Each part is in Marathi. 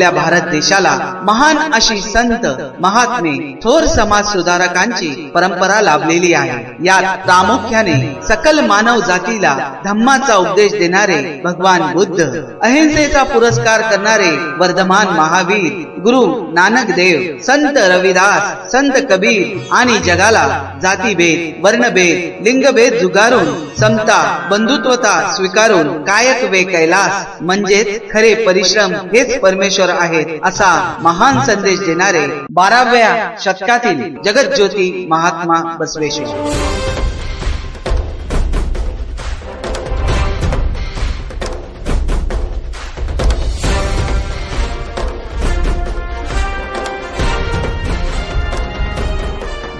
आपल्या भारत देशाला महान अशी संत महात्मे थोर समाज सुधारकांची परंपरा लाभलेली आहे. यात प्रामुख्याने सकल मानव जातीला धम्माचा उपदेश देणारे भगवान बुद्ध अहिंसेचा पुरस्कार करणारे वर्धमान महावीर गुरु नानक देव संत रविदास संत कबीर आणि जगाला जातीभेद वर्णभेद लिंगभेद जुगारून समता बंधुत्वता स्वीकारून कायक वे कैलास म्हणजेच खरे परिश्रम हेच परमेश्वर आहेत असा महान संदेश देणारे बाराव्या शतकातील जगज्योती महात्मा बसवेश्वर.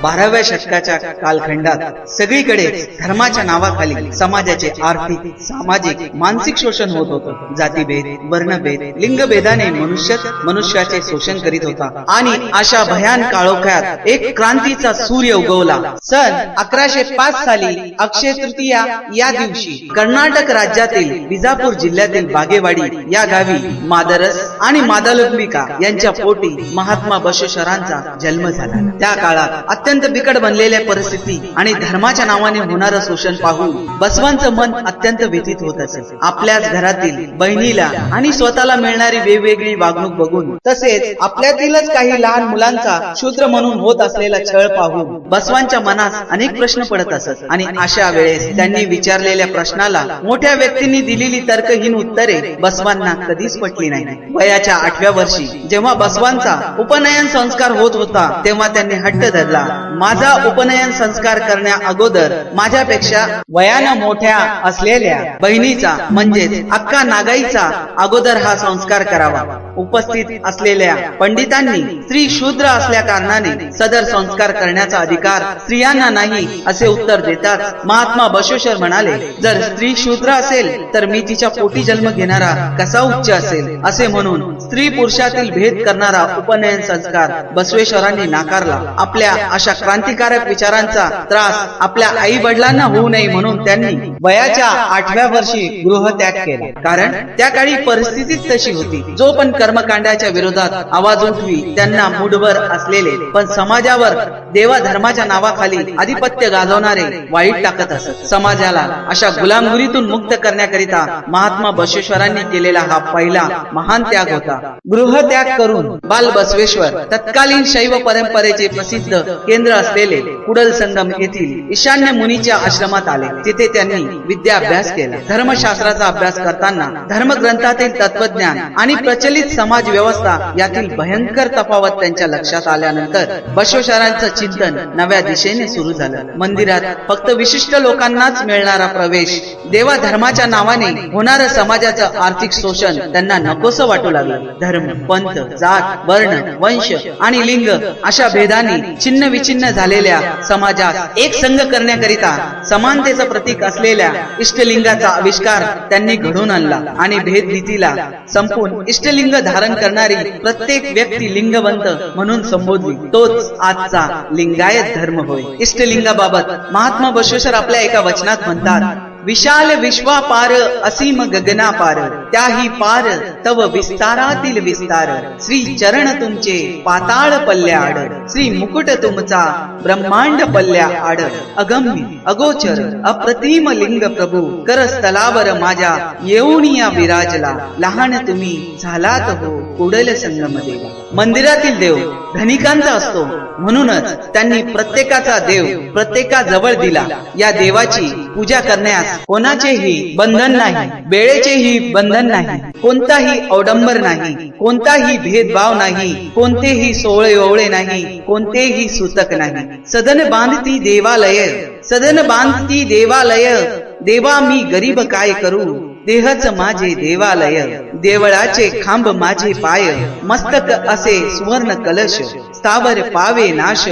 बाराव्या षटकाच्या कालखंडात सगळीकडे धर्माच्या नावाखाली समाजाचे आर्थिक सामाजिक मानसिक शोषण होत होतं. जातीभेद वर्णभेद लिंगभेदाने मनुष्य मनुष्याचे शोषण करीत होता. आणि अशा भयान काळोख्यात एक क्रांतीचा सूर्य उगवला. सन अकराशे पाच साली अक्षय तृतीया या दिवशी कर्नाटक राज्यातील विजापूर जिल्ह्यातील बागेवाडी या गावी मादरस आणि मादालुक्मिका यांच्या पोटी महात्मा बशेश्वरांचा जन्म झाला. त्या काळात अत्यंत बिकट बनलेल्या परिस्थिती आणि धर्माच्या नावाने होणारं शोषण पाहून बसवांचं मन अत्यंत व्यतीत होत असे. आपल्याच घरातील बहिणीला आणि स्वतःला मिळणारी वेगवेगळी वागणूक बघून तसेच आपल्यातीलच काही लहान मुलांचा शूद्र म्हणून होत असलेला छळ पाहून बसवांच्या मनास अनेक प्रश्न पडत असत. आणि अशा वेळेस त्यांनी विचारलेल्या प्रश्नाला मोठ्या व्यक्तींनी दिलेली तर्कहीन उत्तरे बसवांना कधीच पटली नाही वयाच्या आठव्या वर्षी जेव्हा बसवांचा उपनयन संस्कार होत होता तेव्हा त्यांनी हट्ट धरला. माझा उपनयन संस्कार करण्या अगोदर माझ्यापेक्षा वयानं मोठ्या असलेल्या बहिणीचा म्हणजेच अक्का नागाईचा अगोदर हा संस्कार करावा. उपस्थित असलेल्या पंडितांनी स्त्री शूद्र असल्या कारणाने सदर संस्कार करण्याचा अधिकार स्त्रियांना नाही असे उत्तर देताच महात्मा बशेश्वर म्हणाले जर स्त्री शूद्र असेल तर मी तिच्या पोटी जन्म घेणारा कसा उच्च असेल? असे म्हणून स्त्री पुरुषातील भेद करणारा उपनयन संस्कार बसवेश्वरांनी नाकारला. आपल्या अशा क्रांतिकारक विचारांचा त्रास आपल्या आई वडिलांना होऊ नये म्हणून त्यांनी वयाच्या आठव्या वर्षी गृह त्याग केला. कारण त्या काळी परिस्थितीच तशी होती. जो पण कर्मकांडाच्या विरोधात आवाज उठवी त्यांना मूडवर असलेले पण समाजावर देवा धर्माच्या नावाखाली आधिपत्य गाजवणारे वाईट टाकत असत. समाजाला अशा गुलामगिरीतून मुक्त करण्याकरिता महात्मा बसवेश्वरांनी केलेला हा पहिला महान त्याग होता. गृहत्याग करून बाल बसवेश्वर तत्कालीन शैव परंपरेचे प्रसिद्ध केंद्र असलेले कुडल संगम येथील ईशान्य मुनीच्या आश्रमात आले. तिथे त्यांनी विद्याभ्यास केला. धर्मशास्त्राचा अभ्यास करताना धर्मग्रंथातील तत्वज्ञान आणि प्रचलित समाज व्यवस्था यातील भयंकर तफावत त्यांच्या लक्षात आल्यानंतर बश्वशरांचं चिंतन नव्या दिशेने सुरू झालं. मंदिरात फक्त विशिष्ट लोकांनाच मिळणारा प्रवेश देवा धर्माच्या नावाने होणारं समाजाचं आर्थिक शोषण त्यांना नकोस वाटू लागलं. धर्म पंथ जात वर्ण वंश आणि लिंग अशा भेदाने छिन्न विछिन्न झालेल्या समाजात एक संघ करण्याकरिता समानतेचं प्रतीक असलेल्या इष्टलिंगाचा आविष्कार त्यांनी घडून आणला आणि भेदभीतीला संपून इष्टलिंग धारण करणारी प्रत्येक व्यक्ती लिंगवंत म्हणून संबोधली. तोच आजचा लिंगायत धर्म होय. इष्टलिंगाबाबत महात्मा बसवेश्वर आपल्या एका वचनात म्हणतात विशाल विश्वापार असीम गगनापार त्याही पार तव विस्तारातील विस्तार. श्री चरण तुमचे पाताळ पल्ल्या आड श्री मुकुट तुमचा ब्रह्मांड पल्ल्या आड अगम्य अगोचर अप्रतिम लिंग प्रभू करस्तलावर माझ्या येऊनिया विराजला. लहान तुम्ही झालात हो. कुडल संगम मंदिरातील देव धनिकांचा असतो. म्हणूनच त्यांनी प्रत्येकाचा देव प्रत्येका जवळ दिला. या देवाची पूजा करण्यास कोणाचेही बंधन नाही वेळेचेही बंधन नाही कोणताही अवडंबर नाही कोणताही भेदभाव नाही कोणतेही सोहळे ओवळे नाही कोणतेही सूतक नाही. सदन बांधती देवालय सदन बांधती देवालय देवा मी गरीब काय करू? देहच माझे देवालय देवळाचे खांब माझे पाय मस्तक असे सुवर्ण कलश स्थावर पावे नाश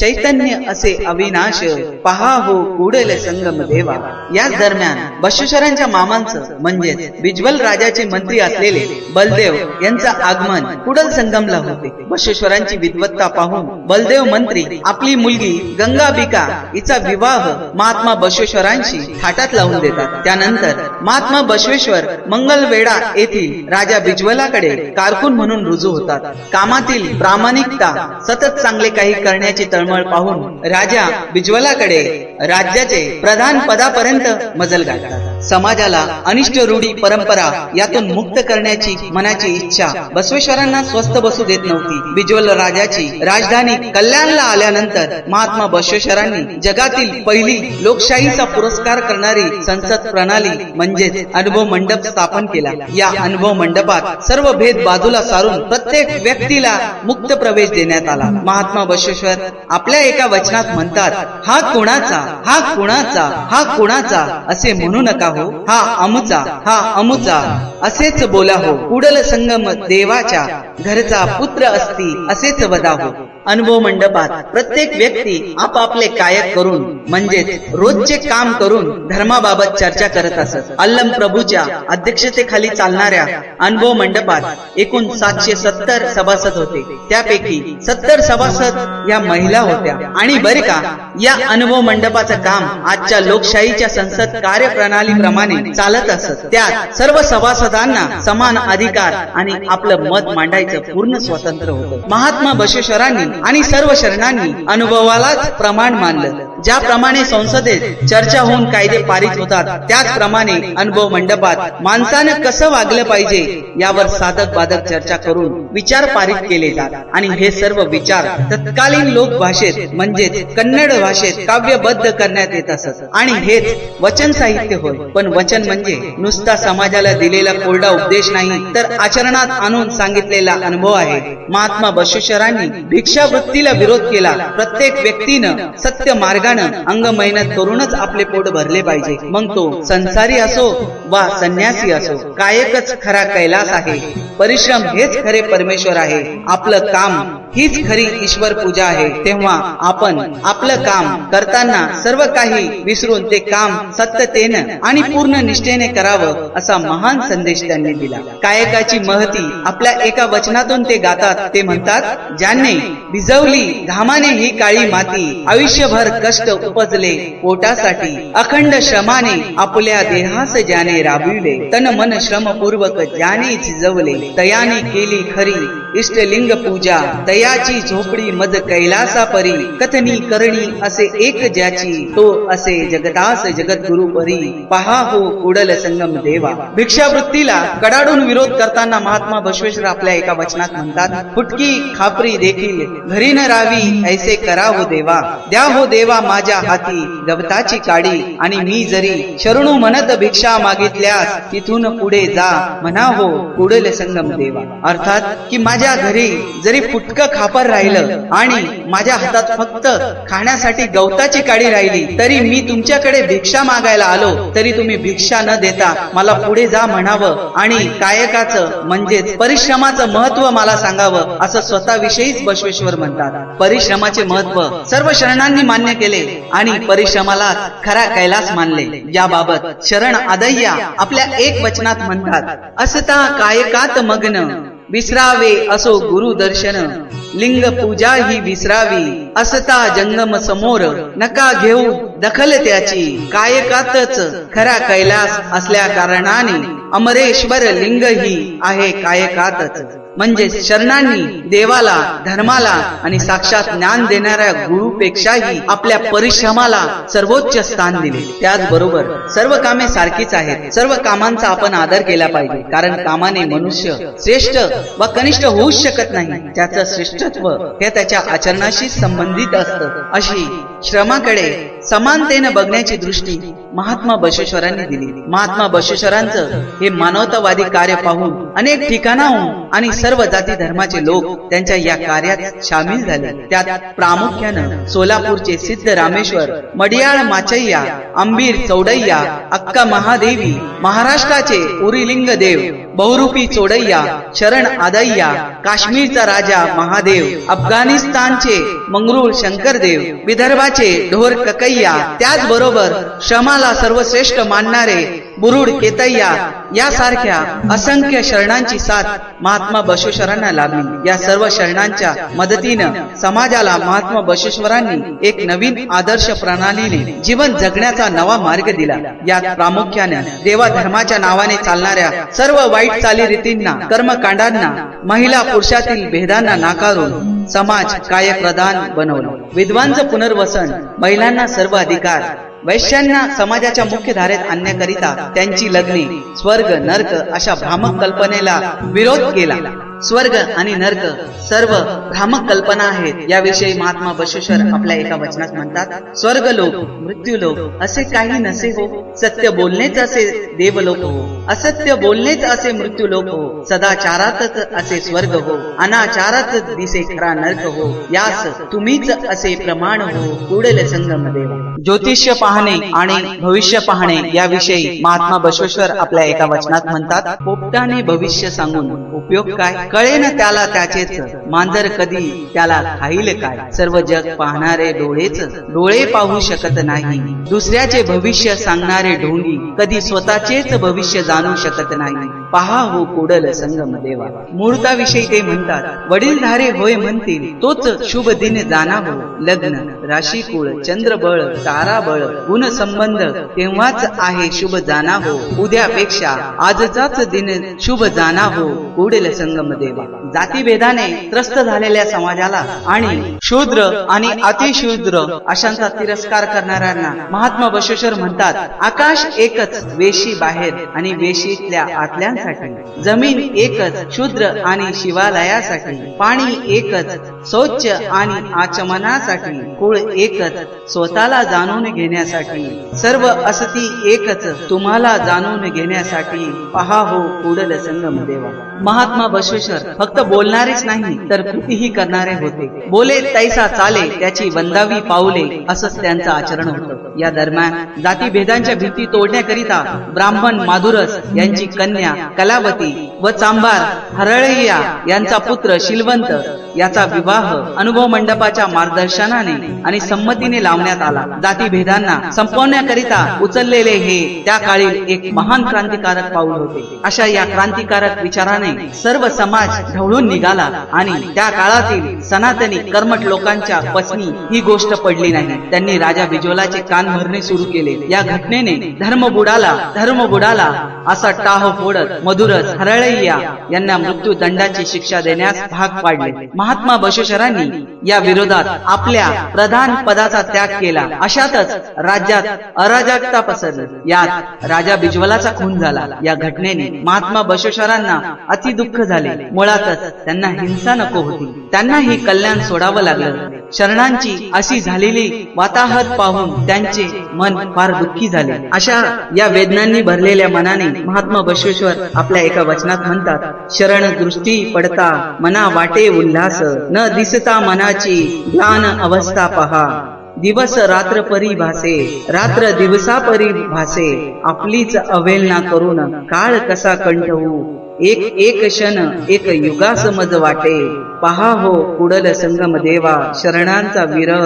चैतन्य असे अविनाश पहा हो कुडल संगम देवा. याच दरम्यान बशुशरांच्या मामांचं म्हणजेच बिजवल राजाचे मंत्री असलेले बलदेव यांचं आगमन कुडल संगमला होते. बशुश्वरांची विद्वत्ता पाहून बलदेव मंत्री आपली मुलगी गंगाबिका हिचा विवाह महात्मा बशुश्वरांशी थाटात लावून देतात. त्यानंतर महात्मा बशु बसवेश्वर मंगलवेढा येथील राजा बिज्वलाकडे कारकून म्हणून रुजू होतात. कामातील प्रामाणिकता सतत चांगले काही करण्याची तळमळ पाहून राजा बिज्वलाकडे राज्याचे प्रधान पदापर्यंत मजल गाठतात. समाजाला अनिष्ट रूढी परंपरा यातून मुक्त करण्याची मनाची इच्छा बसवेश्वरांना स्वस्थ बसू देत नव्हती. बिज्वल राजाची राजधानी कल्याणला आल्यानंतर महात्मा बसवेश्वरांनी जगातील पहिली लोकशाहीचा पुरस्कार करणारी संसद प्रणाली म्हणजेच अनुभव मंडप स्थापन केला. या अनुभव मंडपात सर्व भेद बाजूला सारून प्रत्येक व्यक्तीला मुक्त प्रवेश देण्यात आला. महात्मा बसवेश्वर आपल्या एका वचनात म्हणतात हा कोणाचा? हा कोणाचा? हा कोणाचा? असे म्हणू नका हो. हा अमुचा हा अमुचा असेच बोला हो. कुडल संगम देवाच्या घरचा पुत्र असती असेच वदा हो. अनुभव मंडपात प्रत्येक व्यक्ती आपापले कायक करून म्हणजेच रोजचे काम करून धर्माबाबत चर्चा करत असत. अल्लम प्रभूच्या अध्यक्षतेखाली चालणाऱ्या अनुभव मंडपात एकूण सातशे सत्तर सभासद होते. त्यापैकी सत्तर सभासद या महिला होत्या. आणि बरे का या अनुभव मंडपाचं काम आजच्या लोकशाहीच्या संसद कार्यप्रणालीप्रमाणे चालत असत. त्यात सर्व सभासदांना समान अधिकार आणि आपलं मत मांडायचं पूर्ण स्वातंत्र्य होतं. महात्मा बसवेश्वरांनी आणि सर्व शरणांनी अनुभवालाच प्रमाण मानलं. ज्याप्रमाणे संसदेत चर्चा होऊन कायदे पारित होतात त्याचप्रमाणे अनुभव मंडपात माणसानं कसं वागलं पाहिजे यावर साधक बाधक चर्चा करून विचार पारित केले जातात आणि हे सर्व विचार तत्कालीन लोक भाषेत म्हणजेच कन्नड भाषेत काव्यबद्ध करण्यात येत असत. आणि हेच वचन साहित्य होय. पण वचन म्हणजे नुसता समाजाला दिलेला कोरडा उपदेश नाही तर आचरणात आणून सांगितलेला अनुभव आहे. महात्मा बसवेश्वरांनी भिक्षावृत्तीला विरोध केला. प्रत्येक व्यक्तीनं सत्य मार्ग मार्गानं अंग मेहनत करूनच आपले पोट भरले पाहिजे. मग तो संसारी असो वा संन्यासी असो कायकच खरा कैलास आहे. परिश्रम हेच खरे परमेश्वर आहे. आपलं काम हीच खरी ईश्वर पूजा आहे. तेव्हा आपण आपलं काम करताना सर्व काही विसरून ते काम सत्यतेनं आणि पूर्ण निष्ठेने करावं असा महान संदेश त्यांनी दिला. कायकाची महती आपल्या एका वचनातून ते गातात. ते म्हणतात ज्याने भिजवली घामाने ही काळी माती आयुष्यभर कष्ट उपजले पोटासाठी अखंड श्रमाने आपल्या देहास ज्याने राबविले तन मन श्रमपूर्वक ज्याने झिजवले तयाने केली खरी इष्टलिंग पूजा दयाची झोपडी मद कैलासा परी कथनी करणी असे एक ज्याची तो असे जगदास जगद्गुरु परी पहा हो कुडल संगम देवा. भिक्षावृत्तीला कडाडून विरोध करताना महात्मा बसवेश्वर आपल्या एका वचनात म्हणतात फुटकी खापरी देखील घरी न रावी ऐसे करा हो देवा. द्या हो देवा माझ्या हाती गवताची काडी आणि मी जरी शरणू म्हणत भिक्षा मागितल्यास तिथून पुढे जा. म्हणा हो कुडल संगम देवा. अर्थात की माझ्या घरी जरी फुटकं खापर राहिलं आणि माझ्या हातात फक्त खाण्यासाठी गवताची काडी राहिली तरी मी तुमच्याकडे भिक्षा मागायला आलो तरी तुम्ही भिक्षा न देता मला पुढे जा म्हणावं आणि कायकाचं म्हणजेच परिश्रमाचं महत्त्व मला सांगावं असं स्वतःविषयीच बसवेश्वर म्हणतात. परिश्रमाचे महत्त्व सर्व शरणांनी मान्य केले आणि परिश्रमाला खरा कैलास मानले. याबाबत शरण आदय्या आपल्या एक वचनात म्हणतात असता कायकात मग्न. विसरावे असो गुरु दर्शन. लिंग पूजा ही विसरावी. असता जंगम समोर. नका घेऊ दखल त्याची. कायकातच खरा कैलास असल्या कारणाने अमरेश्वर लिंग ही आहे कायकातच. म्हणजे शरणांनी देवाला धर्माला आणि साक्षात ज्ञान देणाऱ्या गुरुपेक्षाही आपल्या परिश्रमाला सर्वोच्च स्थान दिले. त्याचबरोबर सर्व कामे सारखीच आहेत. सर्व कामांचा आपण आदर केला पाहिजे. कारण कामाने मनुष्य श्रेष्ठ व कनिष्ठ होऊच शकत नाही. त्याचं श्रेष्ठत्व हे त्याच्या आचरणाशी संबंधित असतं. अशी श्रमाकडे समानतेनं बघण्याची दृष्टी महात्मा बशेश्वरांनी दिली. महात्मा बशेश्वरांचं हे मानवतावादी कार्य पाहून अनेक ठिकाणाहून आणि सर्व जाती धर्माचे लोक त्यांच्या या कार्यात सामील झाले. त्यात प्रामुख्यानं सोलापूरचे सिद्ध रामेश्वर मडियाळ माचय्या अंबीर चौडय्या अक्का महादेवी महाराष्ट्राचे उरिलिंग देव बहुरूपी चोडय्या शरण आदय्या काश्मीरचा राजा महादेव अफगाणिस्तानचे मंगरूळ शंकरदेव विदर्भाचे ढोर ककैया त्याचबरोबर क्षमा श्रमाला सर्वश्रेष्ठ मानणारे बुरुड केतय्या यासारख्या असंख्य शरणांची साथ महात्मा बसवेश्वरांना लाभली या सर्व शरणांच्या मदतीनं समाजाला महात्मा बसवेश्वरांनी एक नवीन आदर्श प्रणालीने जीवन जगण्याचा नवा मार्ग दिला. यात प्रामुख्याने देवा धर्माच्या नावाने चालणाऱ्या सर्व वाईट चालीरीतींना कर्मकांडांना महिला पुरुषातील भेदांना नाकारून समाज कायप्रदान बनवलं. विद्वांचं पुनर्वसन महिलांना सर्व अधिकार वैश्यांना समाजाच्या मुख्य धारेत आणण्याकरिता त्यांची लग्ने स्वर्ग नर्क अशा भ्रामक कल्पनेला विरोध केला. स्वर्ग आणि नर्क सर्व भ्रामक कल्पना आहेत. याविषयी महात्मा बशेश्वर आपल्या एका वचनात म्हणतात स्वर्ग लोक मृत्यू लोक असे काही नसे हो. सत्य बोलणेच असे देवलोक हो. असत्य बोलणेच असे मृत्यू लोक हो. सदाचारातच असे स्वर्ग हो. अनाचारात दिसे खरा नर्क हो. यास तुम्हीच असे प्रमाण हो. पुढेल संगम देव ज्योतिष्य पाहणे आणि भविष्य पाहणे याविषयी महात्मा बशेश्वर आपल्या एका वचनात म्हणतात पोपटाने भविष्य सांगून उपयोग काय? कळे ना त्याला त्याचेच. मांजर कधी त्याला खाईल काय? सर्व जग पाहणारे डोळेच. डोळे पाहू शकत नाही. दुसऱ्याचे भविष्य सांगणारे ढोंगी कधी स्वतःचेच भविष्य जाणू शकत नाही. पहा हो कोडल संगम देवा. मुहूर्ताविषयी ते म्हणतात वडीलधारे होय म्हणतील तोच शुभ दिन जाना हो लग्न राशी कुळ चंद्रबळ ताराबळ गुण संबंध तेव्हाच आहे शुभ जाना हो उद्यापेक्षा आजचाच दिन शुभ जाना हो कुडेल संगम देवा. जातीभेदाने त्रस्त झालेल्या समाजाला आणि शूद्र आणि अतिशूद्र अशांचा तिरस्कार करणाऱ्यांना महात्मा बसवेश्वर म्हणतात आकाश एकच वेशी बाहेर आणि वेशीतल्या आतल्यांसाठी. जमीन एकच शूद्र आणि शिवालयासाठी. पाणी एकच स्वच्छ आणि आचमनासाठी. कुळ एकच स्वतःला जाणून घेण्यासाठी. सर्व असती एकच तुम्हाला जाणून घेण्यासाठी. पहा हो कुडल संगम देवा. महात्मा बसवेश्वर फक्त बोलणारेच नाही तर कृतीही करणारे होते. बोले तैसा चाले त्याची वंदावी पाऊले असंच त्यांचं आचरण होतं. या दरम्यान जाती भेदांच्या भीती तोडण्याकरिता ब्राह्मण माधुरस यांची कन्या कलावती व चांभार हरळय्या यांचा पुत्र शिलवंत याचा विवाह अनुभव मंडपाच्या मार्गदर्शनाने आणि संमतीने लावण्यात आला. जाती भेदांना संपवण्याकरिता उचललेले हे त्या काळी एक महान क्रांतिकारक पाऊल होते. अशा या क्रांतिकारक विचाराने सर्व समाज ढवळून निघाला आणि त्या काळातील सनातनी कर्मठ लोकांच्या पत्नी ही गोष्ट पडली नाही. त्यांनी राजा बिजोलाचे कान भरणे सुरू केले. या घटनेने धर्मबुडाला धर्मबुडाला धर्म बुडाला असा टाह फोडत मधुरच हरळ हरळय्या यांना मृत्यू दंडाची शिक्षा देण्यास भाग पाडले. महात्मा बसवेश्वरांनी या विरोधात आपल्या प्रधान पदाचा त्याग केला. अशातच राज्यात अराजकता पसरली. यात राजा बिजवलाचा खून झाला. या घटनेने महात्मा बसवेश्वरांना अति दुःख झाले. मुळातच त्यांना हिंसा नको होती. त्यांनाही कल्याण सोडावं लागलं. शरणांची अशी झालेली वाताहत पाहून त्यांचे मन फार दुःखी झाले. अशा या वेदनांनी भरलेल्या मनाने महात्मा बसवेश्वर आपल्या एका वचनात म्हणतात शरण दृष्टी पडता मना वाटे उल्हास न दिसता मनाची ज्ञान अवस्था पहा. दिवस रात्र परी भासे रात्र दिवसा परी भासे आपलीच अवेलना करून काळ कसा कंठवू? एक एक क्षण एक युगा समज वाटे. पहा हो कुडल संगम देवा शरणांचा विरह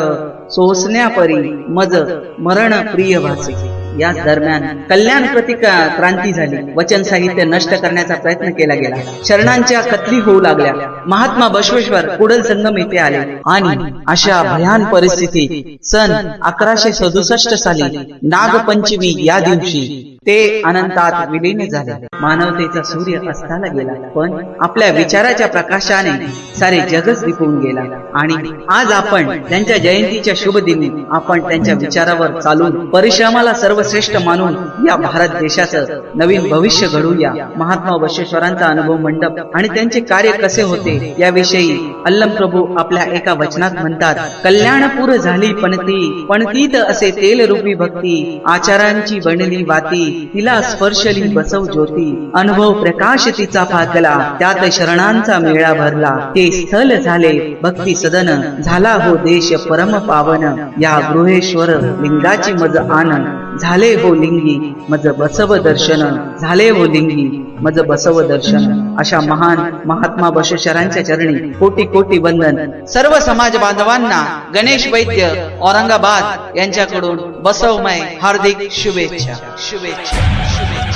सोसण्यापरी मज मरण प्रिय भासे. याच दरम्यान कल्याण प्रतिका क्रांती झाली. वचन साहित्य नष्ट करण्याचा प्रयत्न केला गेला. शरणांच्या कथली होऊ लागल्या. महात्मा बसवेश्वर कुडल संगम येथे आले. आणि अशा भयान परिस्थितीत सन अकराशे सदुसष्ट साली नागपंचमी या दिवशी ते अनंतात विलीन झाले. मानवतेचा सूर्य अस्ताला गेला पण आपल्या विचाराच्या प्रकाशाने सारे जगच दिपून गेला. आणि आज आपण त्यांच्या जयंतीच्या शुभ दिनी आपण त्यांच्या विचारावर चालून परिश्रमाला सर्वश्रेष्ठ मानून या भारत देशाचं नवीन भविष्य घडूया महात्मा बशेश्वरांचा अनुभव मंडप आणि त्यांचे कार्य कसे होते याविषयी अल्लम प्रभू आपल्या एका वचनात म्हणतात कल्याणपूर झाली पणती पणतीत असे तेल रूपी भक्ती आचारांची बनली वाती तिला स्पर्शली बसव ज्योती अनुभव प्रकाश तिचा फाकला त्यात शरणांचा मेळा भरला. ते स्थल झाले भक्ती सदन झाला हो देश परम पावन. या गृहेश्वर लिंगाची मज आनंद. झाले हो लिंगी मज बसव दर्शन. झाले हो लिंगी मज बसव दर्शन. अशा महान महात्मा बसवेश्वरांच्या चरणी कोटी कोटी वंदन. सर्व समाज बांधवांना गणेश वैद्य औरंगाबाद यांच्याकडून बसवमय हार्दिक शुभेच्छा. शुभेच्छा. शुभेच्छा.